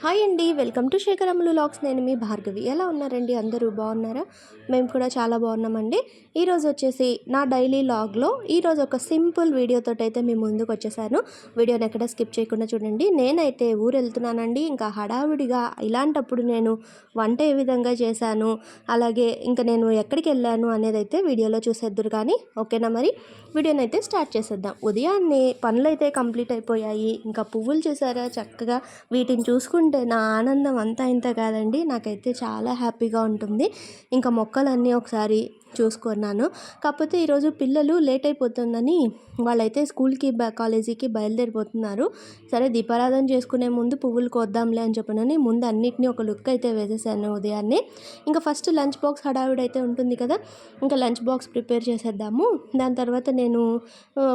Hi అండి welcome to శేఖరములు lakhs. నేను మీ భార్గవి. ఎలా ఉన్నారండి? అందరూ బాగున్నారా? మేము కూడా చాలా బాగున్నామండి. ఈరోజు వచ్చేసి నా డైలీ లాగ్లో ఈరోజు ఒక సింపుల్ వీడియోతో అయితే మీ ముందుకు వచ్చేసాను. వీడియోని ఎక్కడ స్కిప్ చేయకుండా చూడండి. నేనైతే ఊరు వెళ్తున్నానండి ఇంకా హడావిడిగా ఇలాంటప్పుడు నేను వంట ఏ విధంగా చేశాను అలాగే ఇంకా నేను ఎక్కడికి వెళ్ళాను అనేది అయితే వీడియోలో చూసేద్దరు కానీ ఓకేనా మరి? వీడియోని అయితే స్టార్ట్ చేసేద్దాం. ఉదయాన్నే పనులు అయితే కంప్లీట్ అయిపోయాయి. ఇంకా పువ్వులు చూసారా? చక్కగా వీటిని చూసుకుంటే నా ఆనందం అంతా ఇంత కాదండి. నాకైతే చాలా హ్యాపీగా ఉంటుంది. ఇంకా మొక్కలన్నీ ఒకసారి చూసుకున్నాను. కాకపోతే ఈరోజు పిల్లలు లేట్ అయిపోతుందని వాళ్ళైతే స్కూల్కి కాలేజీకి బయలుదేరిపోతున్నారు. సరే దీపారాధన చేసుకునే ముందు పువ్వులు కోద్దాంలే అని చెప్పనని ముందు అన్నిటినీ ఒక లుక్ అయితే వేసేసాను ఉదయాన్నే. ఇంకా ఫస్ట్ లంచ్ బాక్స్ హడావిడైతే అయితే ఉంటుంది కదా ఇంకా లంచ్ బాక్స్ ప్రిపేర్ చేసేద్దాము. దాని తర్వాత నేను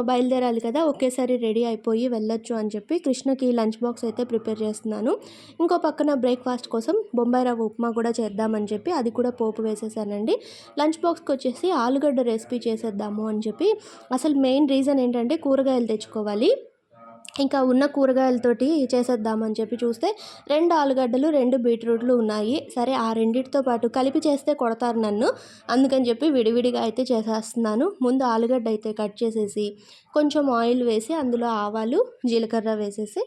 బయలుదేరాలి కదా ఒకేసారి రెడీ అయిపోయి వెళ్ళొచ్చు అని చెప్పి కృష్ణకి లంచ్ బాక్స్ అయితే ప్రిపేర్ చేస్తున్నాను. ఇంకో పక్కన బ్రేక్ఫాస్ట్ కోసం బొంబాయి రవ్వ ఉప్మా కూడా చేద్దామని చెప్పి అది కూడా పోపు వేసేసానండి. లంచ్ బాక్స్కి వచ్చేసి ఆలుగడ్డ రెసిపీ చేసేద్దాము అని చెప్పి అసలు మెయిన్ రీజన్ ఏంటంటే కూరగాయలు తెచ్చుకోవాలి. ఇంకా ఉన్న కూరగాయలతోటి చేసేద్దామని చెప్పి చూస్తే రెండు ఆలుగడ్డలు రెండు బీట్రూట్లు ఉన్నాయి. సరే ఆ రెండింటితో పాటు కలిపి చేస్తే కొడతారు నన్ను. అందుకని చెప్పి విడివిడిగా అయితే చేసేస్తున్నాను. ముందు ఆలుగడ్డ అయితే కట్ చేసేసి కొంచెం ఆయిల్ వేసి అందులో ఆవాలు జీలకర్ర వేసేసి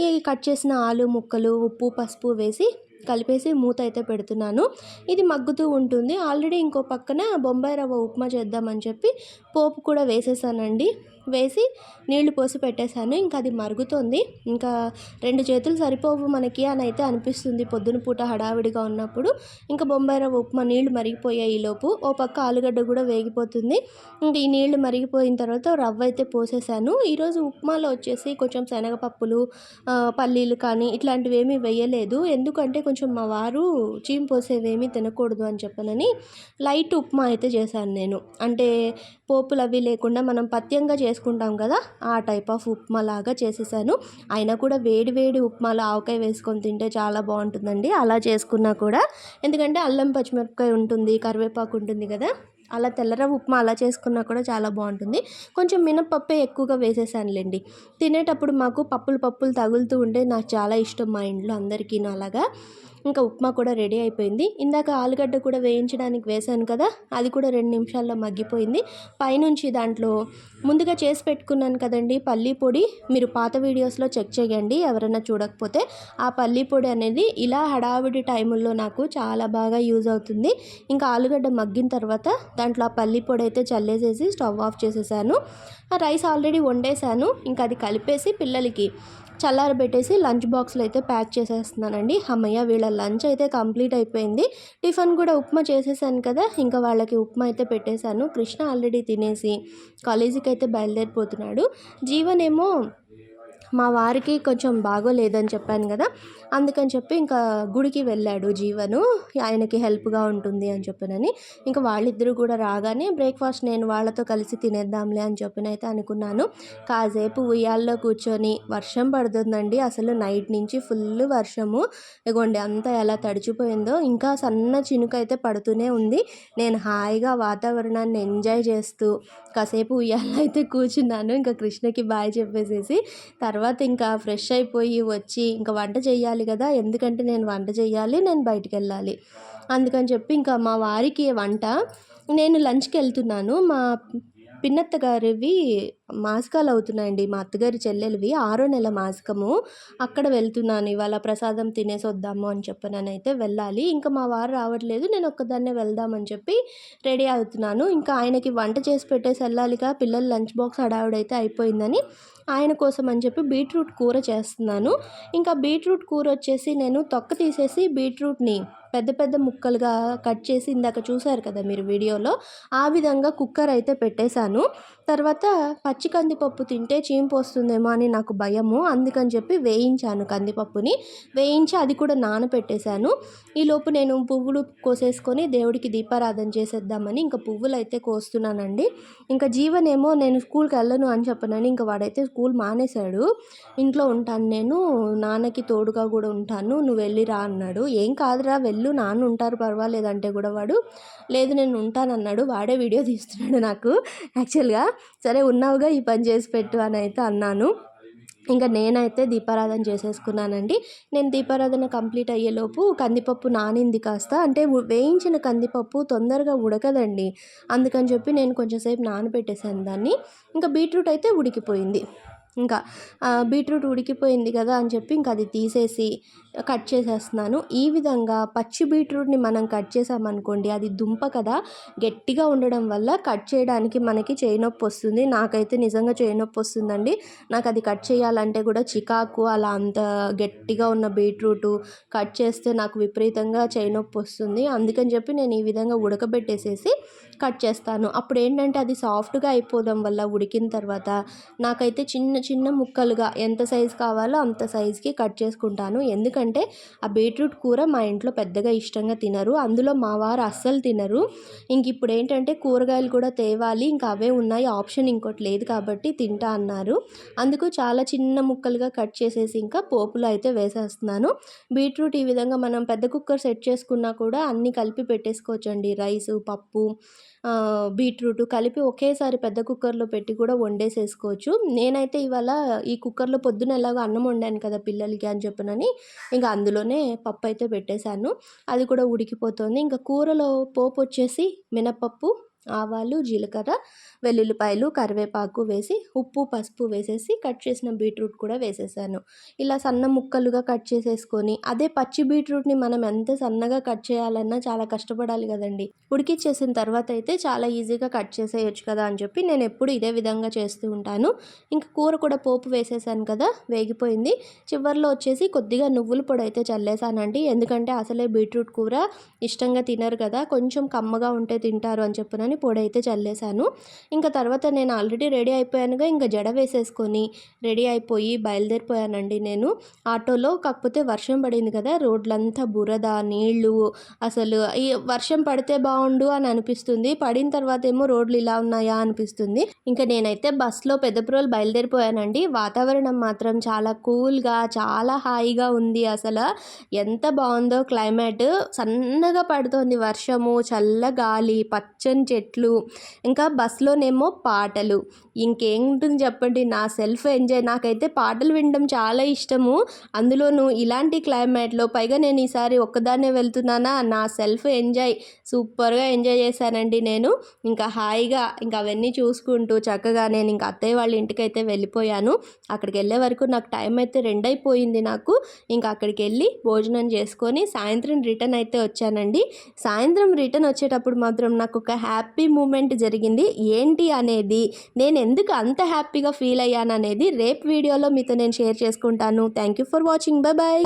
ఈ కట్ చేసిన ఆలు ముక్కలు ఉప్పు పసుపు వేసి కలిపేసి మూత అయితే పెడుతున్నాను. ఇది మగ్గుతూ ఉంటుంది. ఆల్రెడీ ఇంకో పక్కన బొంబాయి రవ్వ ఉప్మా చేద్దామని చెప్పి పోపు కూడా వేసేసానండి. వేసి నీళ్ళు పోసి పెట్టేశాను. ఇంకా అది మరుగుతుంది. ఇంకా రెండు చేతులు సరిపోవు మనకి అని అయితే అనిపిస్తుంది పొద్దున పూట హడావిడిగా ఉన్నప్పుడు. ఇంకా బొంబాయి రవ్వ ఉప్మా నీళ్ళు మరిగిపోయాయి ఈలోపు ఓ పక్క ఆలుగడ్డ కూడా వేగిపోతుంది. ఇంక ఈ నీళ్ళు మరిగిపోయిన తర్వాత రవ్వ అయితే పోసేసాను ఈరోజు ఉప్మాలో వచ్చేసి కొంచెం శనగపప్పులు పల్లీలు కానీ ఇట్లాంటివి ఏమీ వేయలేదు. ఎందుకంటే కొంచెం మా వారు చీమ్ పోసేవేమీ తినకూడదు అని చెప్పనని లైట్ ఉప్మా అయితే చేశాను నేను. అంటే పోపు పోపులు అవి లేకుండా మనం పత్యంగా చేసుకుంటాం కదా ఆ టైప్ ఆఫ్ ఉప్మా లాగా చేసేసాను. అయినా కూడా వేడి వేడి ఉప్మాలో ఆవకాయ వేసుకొని తింటే చాలా బాగుంటుందండి. అలా చేసుకున్నా కూడా. ఎందుకంటే అల్లం పచ్చిమిరపకాయ ఉంటుంది కరివేపాకు ఉంటుంది కదా అలా తెల్లరవ్వ ఉప్మా అలా చేసుకున్నా కూడా చాలా బాగుంటుంది. కొంచెం మినపప్పే ఎక్కువగా వేసేసానులేండి. తినేటప్పుడు మాకు పప్పులు పప్పులు తగులుతూ ఉంటే నాకు చాలా ఇష్టం మా ఇంట్లో అందరికీ అలాగా. ఇంకా ఉప్మా కూడా రెడీ అయిపోయింది. ఇందాక ఆలుగడ్డ కూడా వేయించడానికి వేశాను కదా అది కూడా రెండు నిమిషాల్లో మగ్గిపోయింది. పైనుంచి దాంట్లో ముందుగా చేసి పెట్టుకున్నాను కదండి పల్లీ పొడి. మీరు పాత వీడియోస్లో చెక్ చేయండి ఎవరైనా చూడకపోతే. ఆ పల్లీ పొడి అనేది ఇలా హడావిడి టైముల్లో నాకు చాలా బాగా యూజ్ అవుతుంది. ఇంకా ఆలుగడ్డ మగ్గిన తర్వాత దాంట్లో ఆ పల్లీ పొడి అయితే చల్లేసేసి స్టవ్ ఆఫ్ చేసేసాను. రైస్ ఆల్రెడీ వండేసాను ఇంకా అది కలిపేసి పిల్లలకి చల్లారబెట్టేసి లంచ్ బాక్స్లో అయితే ప్యాక్ చేసేస్తున్నానండి. అమ్మయ్య వీళ్ళ లంచ్ అయితే కంప్లీట్ అయిపోయింది. టిఫిన్ కూడా ఉప్మా చేసేసాను కదా ఇంకా వాళ్ళకి ఉప్మా అయితే పెట్టేశాను. కృష్ణ ఆల్రెడీ తినేసి కాలేజీకి అయితే బయలుదేరిపోతున్నాడు. జీవన్ ఏమో మా వారికి కొంచెం బాగోలేదని చెప్పాను కదా అందుకని చెప్పి ఇంకా గుడికి వెళ్ళాడు జీవను. ఆయనకి హెల్ప్గా ఉంటుంది అని చెప్పినని. ఇంకా వాళ్ళిద్దరూ కూడా రాగానే బ్రేక్ఫాస్ట్ నేను వాళ్ళతో కలిసి తినేద్దాంలే అని చెప్పినైతే అనుకున్నాను. కాసేపు ఉయ్యాల్లో కూర్చొని వర్షం పడుతుందండి. అసలు నైట్ నుంచి ఫుల్ వర్షము. ఇగోండి అంతా ఎలా తడిచిపోయిందో. ఇంకా సన్న చినుకైతే అయితే పడుతూనే ఉంది. నేను హాయిగా వాతావరణాన్ని ఎంజాయ్ చేస్తూ కాసేపు ఉయ్యాల అయితే కూర్చున్నాను. ఇంకా కృష్ణకి బాయ్ చెప్పేసేసి తర్వాత ఇంకా ఫ్రెష్ అయిపోయి వచ్చి ఇంకా వంట చేయాలి చేయాలి కదా ఎందుకంటే నేను వంట చేయాలి నేను బయటికి వెళ్ళాలి అందుకని చెప్పి ఇంకా మా వారికి వంట నేను లంచ్కి వెళ్తున్నాను. మా పిన్నత్త గారివి మాసికాలు అవుతున్నాయండి మా అత్తగారి చెల్లెలివి ఆరో నెల మాసికము. అక్కడ వెళ్తున్నాను. ఇవాళ ప్రసాదం తినేసి వద్దాము అని చెప్పి నేనైతే వెళ్ళాలి. ఇంకా మా వారు రావట్లేదు. నేను ఒక్కదాన్నే వెళ్దామని చెప్పి రెడీ అవుతున్నాను. ఇంకా ఆయనకి వంట చేసి పెట్టేసి వెళ్ళాలిగా. పిల్లల లంచ్ బాక్స్ హడావుడైతే అయిపోయిందని ఆయన కోసం అని చెప్పి బీట్రూట్ కూర చేస్తున్నాను. ఇంకా బీట్రూట్ కూర వచ్చేసి నేను తొక్క తీసేసి బీట్రూట్ని పెద్ద పెద్ద ముక్కలుగా కట్ చేసి ఇందాక చూసారు కదా మీరు వీడియోలో ఆ విధంగా కుక్కర్ అయితే పెట్టేశాను. తర్వాత పచ్చి కందిపప్పు తింటే చీంపు వస్తుందేమో అని నాకు భయము అందుకని చెప్పి వేయించాను కందిపప్పుని. వేయించి అది కూడా నానపెట్టేశాను ఈలోపు నేను పువ్వులు కోసేసుకొని దేవుడికి దీపారాధన చేసేద్దామని ఇంకా పువ్వులు అయితే కోస్తున్నానండి. ఇంకా జీవనేమో నేను స్కూల్కి వెళ్ళను అని చెప్పనని ఇంకా వాడైతే స్కూల్ మానేశాడు. ఇంట్లో ఉంటాను నేను నాన్నకి తోడుగా కూడా ఉంటాను నువ్వు వెళ్ళిరా అన్నాడు. ఏం కాదురా వెళ్ళి నాన్న ఉంటారు పర్వాలేదంటే కూడా వాడు లేదు నేను ఉంటానన్నాడు వాడే వీడియో తీస్తున్నాడు నాకు యాక్చువల్గా. సరే ఉన్నావుగా ఈ పని చేసి పెట్టు అని అయితే అన్నాను. ఇంకా నేనైతే దీపారాధన చేసేసుకున్నానండి. నేను దీపారాధన కంప్లీట్ అయ్యేలోపు కందిపప్పు నానింది కాస్త. అంటే వేయించిన కందిపప్పు తొందరగా ఉడకదండి. అందుకని చెప్పి నేను కొంచెంసేపు నానబెట్టేసాను దాన్ని. ఇంకా బీట్రూట్ అయితే ఉడికిపోయింది. ఇంకా బీట్రూట్ ఉడికిపోయింది కదా అని చెప్పి ఇంకా అది తీసేసి కట్ చేసేస్తున్నాను. ఈ విధంగా పచ్చి బీట్రూట్ని మనం కట్ చేసామనుకోండి అది దుంప కదా గట్టిగా ఉండడం వల్ల కట్ చేయడానికి మనకి చేయి నొప్పి వస్తుంది. నాకైతే నిజంగా చేయి నొప్పి వస్తుందండి. నాకు అది కట్ చేయాలంటే కూడా చికాకు అలా అంత గట్టిగా ఉన్న బీట్రూట్ కట్ చేస్తే నాకు విపరీతంగా చేయి నొప్పి వస్తుంది. అందుకని చెప్పి నేను ఈ విధంగా ఉడకబెట్టేసేసి కట్ చేస్తాను. అప్పుడు ఏంటంటే అది సాఫ్ట్గా అయిపోవడం వల్ల ఉడికిన తర్వాత నాకైతే చిన్న చిన్న ముక్కలుగా ఎంత సైజు కావాలో అంత సైజుకి కట్ చేసుకుంటాను. ఎందుకంటే ఆ బీట్రూట్ కూర మా ఇంట్లో పెద్దగా ఇష్టంగా తినరు. అందులో మా వారు అస్సలు తినరు. ఇంక ఇప్పుడు ఏంటంటే కూరగాయలు కూడా తేవాలి ఇంకా అవే ఉన్నాయి ఆప్షన్ ఇంకోటి లేదు కాబట్టి తింటా అన్నారు. అందుకు చాలా చిన్న ముక్కలుగా కట్ చేసేసి ఇంకా పోపులో అయితే వేసేస్తున్నాను. బీట్రూట్ ఈ విధంగా మనం పెద్ద కుక్కర్ సెట్ చేసుకున్నా కూడా అన్నీ కలిపి పెట్టేసుకోవచ్చండి. రైసు పప్పు బీట్రూట్ కలిపి ఒకేసారి పెద్ద కుక్కర్లో పెట్టి కూడా వండేసేసుకోవచ్చు. నేనైతే ఇవాళ ఈ కుక్కర్లో పొద్దున ఎలాగో అన్నం వండాను కదా పిల్లలకి అని చెప్పనని ఇంకా అందులోనే పప్పు అయితే పెట్టేశాను. అది కూడా ఉడికిపోతుంది. ఇంకా కూరలో పోపు వచ్చేసి మినపప్పు ఆవాలు జీలకర్ర వెల్లుల్లిపాయలు కరివేపాకు వేసి ఉప్పు పసుపు వేసేసి కట్ చేసిన బీట్రూట్ కూడా వేసేసాను. ఇలా సన్న ముక్కలుగా కట్ చేసేసుకొని అదే పచ్చి బీట్రూట్ని మనం ఎంత సన్నగా కట్ చేయాలన్నా చాలా కష్టపడాలి కదండి. ఉడికిచ్చేసిన తర్వాత అయితే చాలా ఈజీగా కట్ చేసేయచ్చు కదా అని చెప్పి నేను ఎప్పుడు ఇదే విధంగా చేస్తూ ఉంటాను. ఇంకా కూర కూడా పోపు వేసేసాను కదా వేగిపోయింది. చివరిలో వచ్చేసి కొద్దిగా నువ్వుల పొడి అయితే చల్లేసానండి. ఎందుకంటే అసలే బీట్రూట్ కూర ఇష్టంగా తినరు కదా కొంచెం కమ్మగా ఉంటే తింటారు అని చెప్పినని పొడి అయితే చల్లేసాను ఇంకా తర్వాత నేను ఆల్రెడీ రెడీ అయిపోయానుగా ఇంకా జడ వేసేసుకొని రెడీ అయిపోయి బయలుదేరిపోయానండి నేను. ఆటోలో కాకపోతే వర్షం పడింది కదా రోడ్లంతా బురద నీళ్ళు అసలు ఈ వర్షం పడితే బాగుండు అని అనిపిస్తుంది. పడిన తర్వాత ఏమో రోడ్లు ఇలా ఉన్నాయా అనిపిస్తుంది. ఇంకా నేనైతే బస్సులో పెద్దపురోలు బయలుదేరిపోయానండి. వాతావరణం మాత్రం చాలా కూల్గా చాలా హాయిగా ఉంది అసలు. ఎంత బాగుందో క్లైమేట్. సన్నగా పడుతోంది వర్షము చల్ల గాలి పచ్చని చెట్లు ఇంకా బస్సులోనేమో పాటలు. ఇంకేముంటుంది చెప్పండి? నా సెల్ఫ్ ఎంజాయ్ నాకైతే పాటలు వినడం చాలా ఇష్టము. అందులోనూ ఇలాంటి క్లైమేట్లో పైగా నేను ఈసారి ఒక్కదాన్నే వెళ్తున్నానా? నా సెల్ఫ్ ఎంజాయ్ సూపర్గా ఎంజాయ్ చేశానండి నేను. ఇంకా హాయిగా ఇంకా అవన్నీ చూసుకుంటూ చక్కగా నేను ఇంకా అత్తయ్య వాళ్ళ ఇంటికి అయితే వెళ్ళిపోయాను. అక్కడికి వెళ్ళే వరకు నాకు టైం అయితే రెండైపోయింది నాకు. ఇంకా అక్కడికి వెళ్ళి భోజనం చేసుకొని సాయంత్రం రిటర్న్ అయితే వచ్చానండి. సాయంత్రం రిటర్న్ వచ్చేటప్పుడు మాత్రం నాకు ఒక హ్యాపీ హ్యాపీ మూమెంట్ జరిగింది. ఏంటి అనేది నేను ఎందుకు అంత హ్యాపీగా ఫీల్ అయ్యాను అనేది రేపు వీడియోలో మీతో నేను షేర్ చేసుకుంటాను. Thank you for watching. Bye bye